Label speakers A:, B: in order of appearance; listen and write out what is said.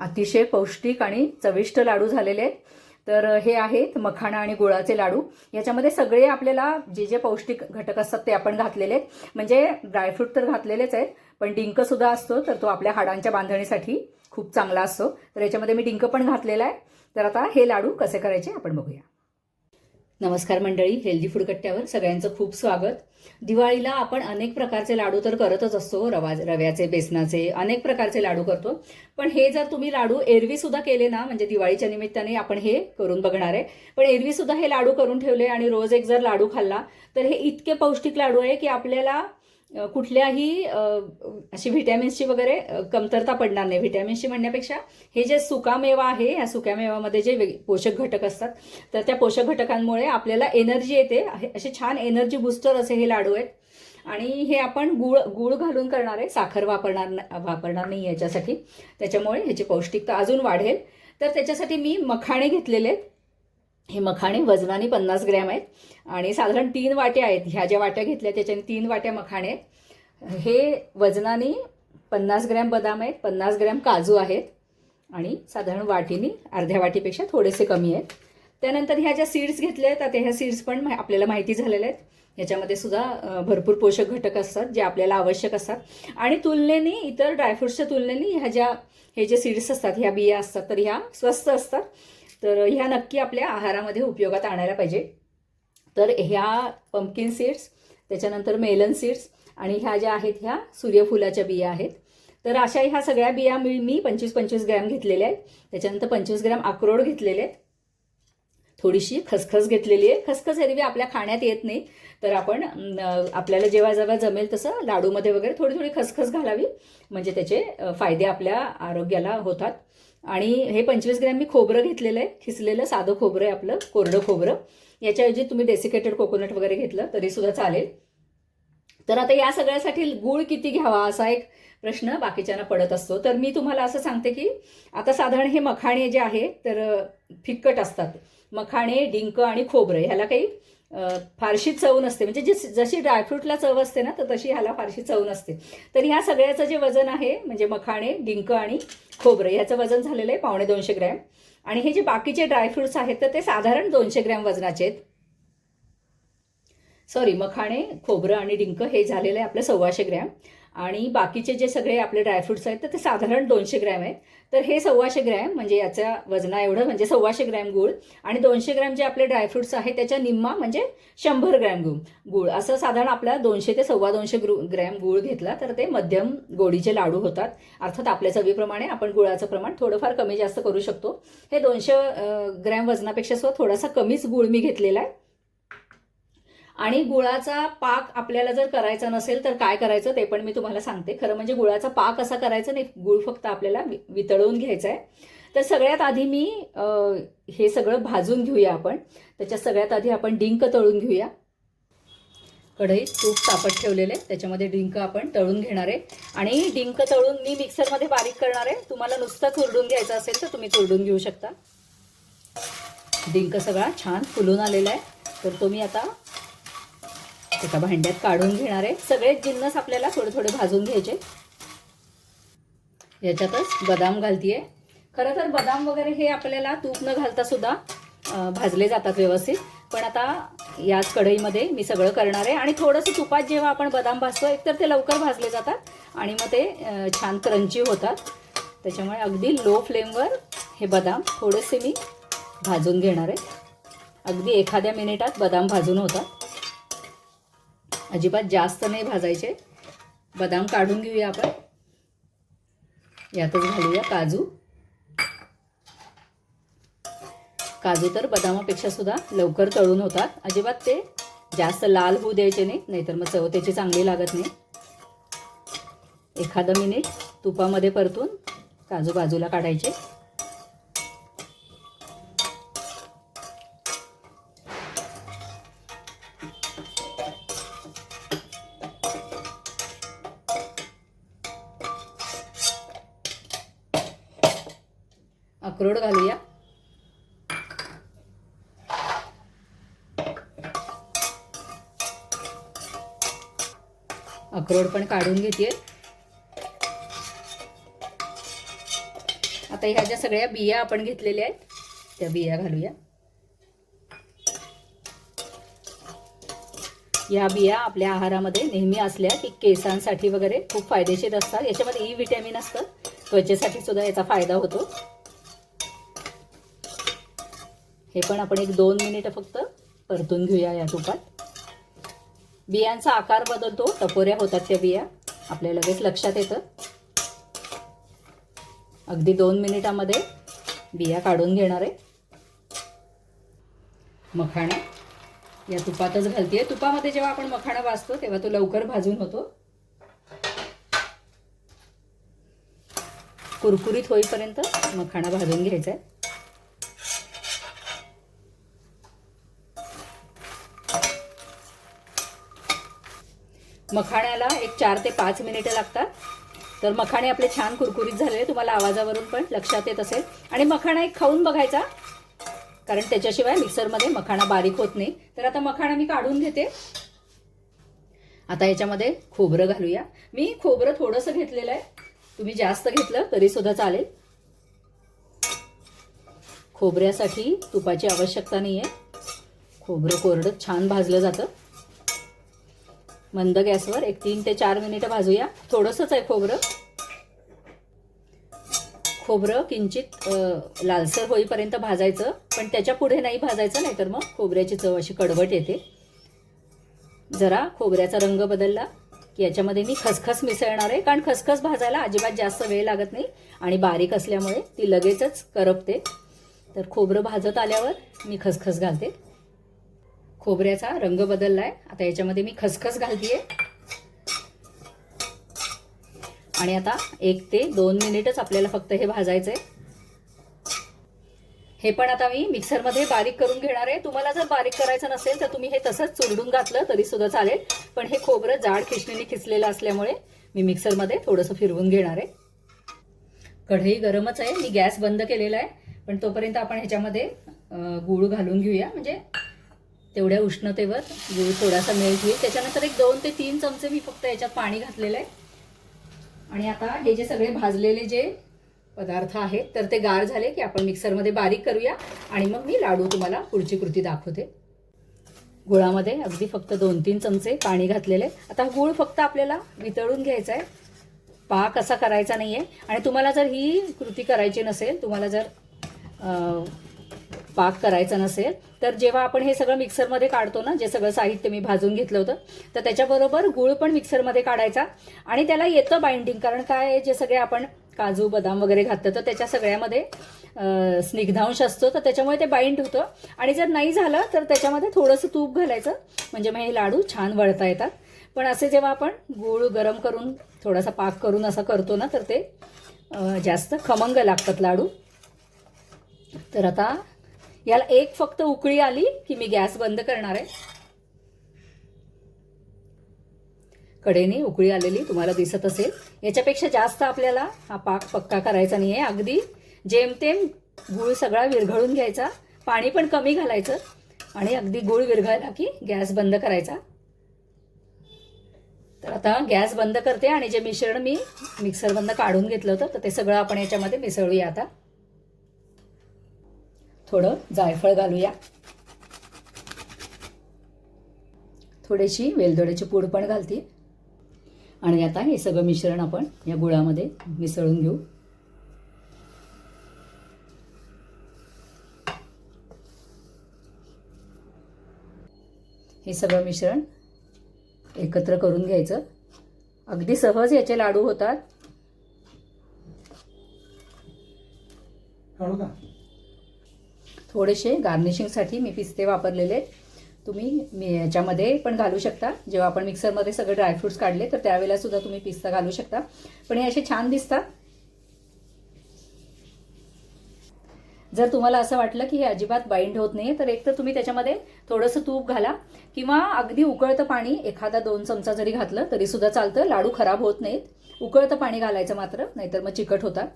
A: अतिशय पौष्टिक आणि चविष्ट लाडू झालेले आहेत. तर हे आहेत मखाणा आणि गुळाचे लाडू. याच्यामध्ये सगळे आपल्याला जे जे पौष्टिक घटक असतात ते आपण घातलेले आहेत. म्हणजे ड्रायफ्रूट तर घातलेलेच आहेत पण डिंकसुद्धा असतो तर तो आपल्या हाडांच्या बांधणीसाठी खूप चांगला असतो. तर याच्यामध्ये मी डिंक पण घातलेला आहे. तर आता हे लाडू कसे करायचे आपण बघूया. नमस्कार मंडळी हेल्दी फूड कट्ट्यावर सगळ्यांचं खूप स्वागत. दिवाळीला आपण अनेक प्रकारचे लाडू तर करतच असतो रवा रव्याचे बेसनाचे अनेक प्रकारचे लाडू करतो. पण हे जर तुम्ही लाडू एरवी सुद्धा केले ना म्हणजे दिवाळीच्या निमित्ताने आपण हे करून बघणार आहे. पण एरवी सुद्धा हे लाडू करून ठेवले आणि रोज एक जर लाडू खाल्ला तर हे इतके पौष्टिक लाडू आहे की आपल्याला कुठल्याही अशी व्हिटॅमिन्सची वगैरे कमतरता पडणार नाही. व्हिटॅमिन्सची म्हणण्यापेक्षा हे जे सुकामेवा आहे या सुक्यामेवामध्ये जे वेग- पोषक घटक असतात तर त्या पोषक घटकांमुळे आपल्याला एनर्जी येते. असे छान एनर्जी बुस्टर असे हे लाडू आहेत. आणि हे आपण गुळ गुळ घालून करणार आहे. साखर वापरणार वापरणार नाही याच्यासाठी. त्याच्यामुळे ह्याची पौष्टिकता अजून वाढेल. तर त्याच्यासाठी मी मखाणे घेतलेले आहेत. हे मखाणे वजनाने पन्नास ग्रॅम आहेत. आणि साधारण तीन वाट्या आहेत. ह्या ज्या वाट्या घेतल्या त्याच्याने तीन वाट्या मखाणे आहेत. हे वजनाने पन्नास ग्रॅम बदाम आहेत पन्नास ग्रॅम काजू आहेत आणि साधारण वाटीने अर्ध्या वाटीपेक्षा थोडेसे कमी आहेत. त्यानंतर ह्या ज्या सीड्स घेतल्या आहेत आता ह्या सीड्स पण मा- आपल्याला माहिती झालेल्या आहेत. ह्याच्यामध्ये सुद्धा भरपूर पोषक घटक असतात जे आपल्याला आवश्यक असतात. आणि तुलनेने इतर ड्रायफ्रुट्सच्या तुलनेने ह्या ज्या हे जे सीड्स असतात ह्या बिया असतात तर ह्या स्वस्त असतात. तर ह्या नक्की आपल्या आहारामध्ये उपयोगात आणायला पाहिजे. तर ह्या पंपकिन सीड्स त्याच्यानंतर मेलन सीड्स आणि ह्या ज्या आहेत ह्या सूर्यफुलाच्या बिया आहेत. तर अशा ह्या सगळ्या बिया मी मी पंचवीस पंचवीस ग्रॅम घेतलेल्या आहेत. त्याच्यानंतर पंचवीस ग्रॅम अक्रोड घेतलेले आहेत. थोडीशी खसखस घेतलेली आहे. खसखस एरवी आपल्या खाण्यात येत नाही. तर आपण आपल्याला जेव्हा जेव्हा जमेल तसं लाडूमध्ये वगैरे थोडी थोडी खसखस घालावी. म्हणजे त्याचे फायदे आपल्या आरोग्याला होतात. आणि हे पंचवीस ग्रॅम मी खोबरं घेतलेलं आहे. खिसलेलं साधं खोबरं आहे आपलं कोरडं खोबरं. याच्याऐवजी तुम्ही डेसिकेटेड कोकोनट वगैरे घेतलं तरीसुद्धा चालेल. तर आता या सगळ्यासाठी गुळ किती घ्यावा असा एक प्रश्न बाकीच्यांना पडत असतो. तर मी तुम्हाला असं सांगते की आता साधारण हे मखाणे जे आहे तर फिक्कट असतात. मखाणे डिंक आणि खोबरं ह्याला काही फारशी चव नसते. म्हणजे जी जशी ड्रायफ्रूटला चव असते ना तर तशी ह्याला फारशी चव नसते. तर ह्या सगळ्याचं जे वजन आहे म्हणजे मखाणे डिंक आणि खोबरं ह्याचं वजन झालेलं आहे पावणे दोनशे ग्रॅम. आणि हे जे बाकीचे ड्रायफ्रूट्स आहेत तर ते साधारण दोनशे ग्रॅम वजनाचे आहेत. सॉरी मखाणे खोबरं आणि डिंक हे झालेलं आहे आपलं सव्वाशे ग्रॅम. आणि बाकीचे जे सगळे आपले ड्रायफ्रुट्स आहेत तर ते साधारण दोनशे ग्रॅम आहेत. तर हे सव्वाशे ग्रॅम म्हणजे याचा वजना एवढं म्हणजे सव्वाशे ग्रॅम गुळ आणि दोनशे ग्रॅम जे आपले ड्रायफ्रुट्स आहेत त्याच्या निम्मा म्हणजे शंभर ग्रॅम गुळ. गुळ असं साधारण आपला दोनशे ते सव्वा दोनशे ग्रु ग्रॅम गुळ घेतला तर ते मध्यम गोडीचे लाडू होतात. अर्थात आपल्या चवीप्रमाणे आपण गुळाचं प्रमाण थोडंफार कमी जास्त करू शकतो. हे दोनशे ग्रॅम वजनापेक्षा सुद्धा थोडासा कमीच गुळ मी घेतलेला आहे. आणि गुळाचा पाक आपल्याला जर करायचा नसेल तर काय करायचं ते पण मी तुम्हाला सांगते. खरं म्हणजे गुळाचा पाक असा करायचा नाही गुळ फक्त आपल्याला वि- वितळवून घ्यायचा आहे तर सगळ्यात आधी मी हे सगळं भाजून घेऊया आपण. त्याच्यात सगळ्यात आधी आपण डिंक तळून घेऊया. कढईत तूप तापत ठेवलेले त्याच्यामध्ये डिंक आपण तळून घेणार आहे. आणि डिंक तळून मी मिक्सरमध्ये बारीक करणार आहे. तुम्हाला नुसतं चुरडून घ्यायचं असेल तर तुम्ही चुरडून घेऊ शकता. डिंक सगळा छान फुलून आलेला आहे. तर तो मी आता एका भांड्यात काढून घेणार आहे. सगळे जिन्नस आपल्याला थोडे थोडे भाजून घ्यायचे. याच्यातच बदाम घालतीये. खरं तर बदाम वगैरे हे आपल्याला तूप न घालता सुद्धा भाजले जातात व्यवस्थित. पण आता याच कढईमध्ये मी सगळं करणार आहे. आणि थोडंसं तुपात जेव्हा आपण बदाम भाजतो एकतर ते लवकर भाजले जातात आणि मग ते छान क्रंची होतात. त्याच्यामुळे अगदी लो फ्लेमवर हे बदाम थोडेसे मी भाजून घेणार आहे. अगदी एखाद्या मिनिटात बदाम भाजून होतात. अजिबात जास्त नाही भाजायचे. बदाम काढून घेऊया आपण. यातच घालूया काजू. काजू तर बदामापेक्षा सुद्धा लवकर तळून होतात. अजिबात ते जास्त लाल होऊ द्यायचे नाही नाहीतर मग चव त्याची चांगली लागत नाही. एखादं मिनिट तुपामध्ये परतून काजू बाजूला काढायचे. अक्रोड घालूया. अक्रोड पण काढून घेते आता ह्या ज्या सगळ्या बिया आपण घेतलेल्या आहेत त्या बिया घालूया. या बिया आपल्या आहारामध्ये नेहमी असल्या की केसांसाठी वगैरे खूप फायदेशीर असतात. याच्यामध्ये e ई विटॅमिन असतं. त्वचेसाठी सुद्धा याचा फायदा होतो. हे पण आपण एक दोन मिनिटं फक्त परतून घेऊया या तुपात. बियांचा आकार बदलतो टपोऱ्या होतात त्या बिया. आपल्या लगेच लक्षात येतं. अगदी दोन मिनिटामध्ये बिया काढून घेणार आहे. मखाणा. या तुपातच घालते तुपामध्ये जेव्हा आपण मखाणा भाजतो तेव्हा तो लवकर भाजून होतो. कुरकुरीत होईपर्यंत मखाणा भाजून घ्यायचा आहे मखाण्याला एक चार ते पाच मिनिटं लागतात. तर मखाणे आपले छान कुरकुरीत झालेले तुम्हाला आवाजावरून पण लक्षात येत असेल. आणि मखाणा एक खाऊन बघायचा कारण त्याच्याशिवाय मिक्सरमध्ये मखाणा बारीक होत नाही. तर आता मखाणा मी काढून घेते. आता याच्यामध्ये खोबरं घालूया. मी खोबरं थोडंसं घेतलेलं आहे. तुम्ही जास्त घेतलं तरी सुद्धा चालेल. खोबऱ्यासाठी तुपाची आवश्यकता नाही आहे खोबरं कोरडं छान भाजलं जातं. मंद गॅसवर एक तीन ते चार मिनिटं भाजूया. थोडंसंच आहे खोबरं. खोबरं किंचित लालसर होईपर्यंत भाजायचं. पण त्याच्या पुढे नाही भाजायचं नाही तर मग खोबऱ्याची चव अशी कडवट येते. जरा खोबऱ्याचा रंग बदलला की याच्यामध्ये मी खसखस मिसळणार आहे. कारण खसखस भाजायला अजिबात जास्त वेळ लागत नाही आणि बारीक असल्यामुळे ती लगेचच करपते. तर खोबरं भाजत आल्यावर मी खसखस घालते. खोबऱ्याचा रंग बदलला आहे आता याच्यामध्ये मी खसखस घालतीये. आणि आता एक ते दोन मिनिटच आपल्याला फक्त हे भाजायचं आहे हे पण आता मी मिक्सरमध्ये बारीक करून घेणार आहे. तुम्हाला जर बारीक करायचं नसेल तर तुम्ही हे तसंच चुरडून घातलं तरी सुद्धा चालेल. पण हे खोबरं जाड खिचणीने खिचलेलं असल्यामुळे मी मिक्सरमध्ये थोडंसं फिरवून घेणार आहे. कढई गरमच आहे. मी गॅस बंद केलेला आहे. पण तोपर्यंत आपण ह्याच्यामध्ये गूळ घालून घेऊया. म्हणजे तेवढ्या उष्णतेवर गूळ थोडासा मेल्ट होईल त्याच्यानंतर एक दोन ते तीन चमचे मी फक्त याच्यात पाणी घातलेलं आहे. आणि आता हे जे सगळे भाजलेले जे पदार्थ आहेत तर ते गार झाले की आपण मिक्सरमध्ये बारीक करूया. आणि मग मी लाडू तुम्हाला पुढची कृती दाखवते. गुळामध्ये अगदी फक्त दोन तीन चमचे पाणी घातलेले आता गुळ गूळ फक्त आपल्याला वितळून घ्यायचा आहे. पाक असा करायचा नाही आहे आणि तुम्हाला जर ही कृती करायची नसेल तुम्हाला जर पाक करायचा नसेल तर जेव्हा आपण हे सगळं मिक्सरमध्ये काढतो ना जे सगळं साहित्य मी भाजून घेतलं होतं तर त्याच्याबरोबर गूळ पण मिक्सरमध्ये काढायचा. आणि त्याला येतं बाइंडिंग कारण काय जे सगळे आपण काजू बदाम वगैरे घातलं तर त्याच्या सगळ्यामध्ये स्निग्धांश असतो तर त्याच्यामुळे ते बाइंड होतं. आणि जर नाही झालं तर त्याच्यामध्ये थोडंसं तूप घालायचं. म्हणजे मग हे लाडू छान वळता येतात. पण असे जेव्हा आपण गूळ गरम करून थोडासा पाक करून असं करतो ना तर ते जास्त खमंग लागतात लाडू. तर आता याला एक फक्त उकळी आली की मी गॅस बंद करणार आहे. कडेने उकळी आलेली तुम्हाला दिसत असेल. याच्यापेक्षा जास्त आपल्याला हा पाक पक्का करायचा नाही आहे अगदी जेमतेम गूळ सगळा विरघळून घ्यायचा पाणी पण कमी घालायचं आणि अगदी गूळ विरघळला की गॅस बंद करायचा. तर आता गॅस बंद करते आणि जे मिश्रण मी मिक्सरमधनं काढून घेतलं होतं तर ते सगळं आपण याच्यामध्ये मिसळूया आता. थोडं जायफळ घालूया. थोडीशी वेलदोड्याची पूड पण घालते आणि आता हे सगळं मिश्रण आपण या गुळामध्ये मिसळून घेऊ. हे सगळं मिश्रण एकत्र करून घ्यायचं. अगदी सहज याचे लाडू होतात.
B: का?
A: थोडेसे गार्निशिंगसाठी मी पिस्ते वापरलेले तुम्ही मी याच्यामध्ये पण घालू शकता. जेव्हा आपण मिक्सरमध्ये सगळे ड्रायफ्रुट्स काढले तर त्यावेळेला सुद्धा तुम्ही पिस्ता घालू शकता. पण हे असे छान दिसतात. जर तुम्हाला असं वाटलं की हे अजिबात बाइंड होत नाही तर एक तर तुम्ही त्याच्यामध्ये थोडंसं तूप घाला किंवा अगदी उकळतं पाणी एखादा दोन चमचा जरी घातलं तरी सुद्धा चालतं. लाडू खराब होत नाहीत. उकळतं पाणी घालायचं मात्र नाहीतर मग चिकट होतात.